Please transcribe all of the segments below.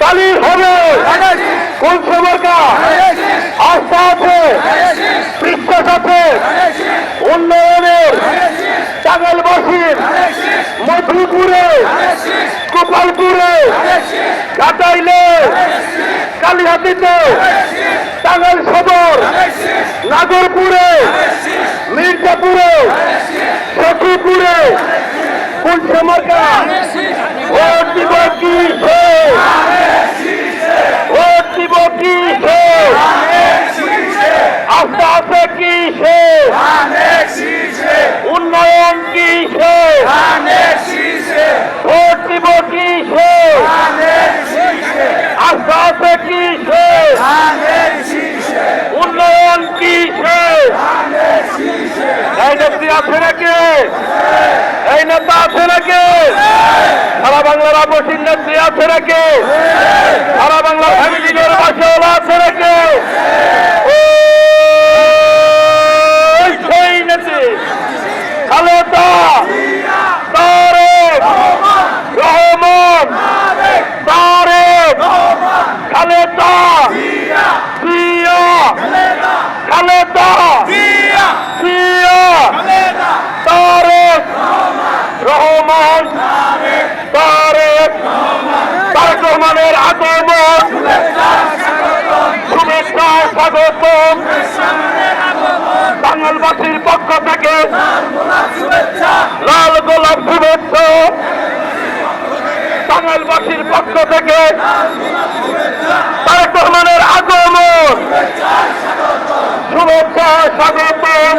তালির হবে। কোন সমার্কা আস্থা আছে। বিশ্বাস আছে। উন্নয়নের টাঙ্গালবাসীর মধুপুরে গোপালপুরে কাটাইলে কালীহাতিতে টাঙ্গাইল সদর নাগরপুরে মির্জাপুরে সখীপুরে কোন সমার্কা ভোট দিব কি সে ভোট দিব কি সে আস্থা আছে কি সে উন্নয়ন কি সে ভোট দিব কি সে আস্থা আছে কি সে উন্নয়ন কি এই নেত্রী আছে নাকি? এই নেতা আছে নাকি? সারা বাংলার আবসীর নেত্রী আছে নাকি সারা বাংলার ফ্যামিলির বাসওয়ালা আছে নাকি ওই সেই নেত্রী খালেদা তারেক রহমান তারেক খালেদা জিয়া খালেদা জিয়া তারেক রহমান তারেক তারেক রহমানের আগমন স্বাগতম বাঙালবাসীর পক্ষ থেকে লাল গোলাপ শুভেচ্ছা। বাঙালবাসীর পক্ষ থেকে তারেক রহমানের আগমন। শুভেচ্ছা স্বাগতম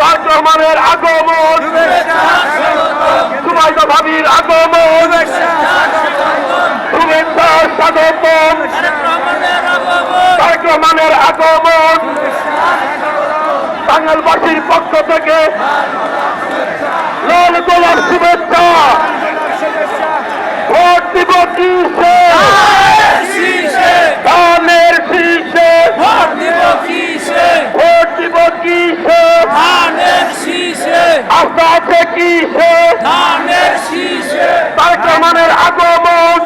তারেক রহমানের আগমন। সুমাইদা ভাবির আগমন। শুভেচ্ছা স্বাগতম তারেক রহমানের আগমন বাঙালবাসীর পক্ষ থেকে লাল গোলাপ শুভেচ্ছা। ভোট দিব কিসে? ধানের শীষে। ভোট দিব কিসে? আস্থা আছে কিসে? তারেক রহমানের আগমন।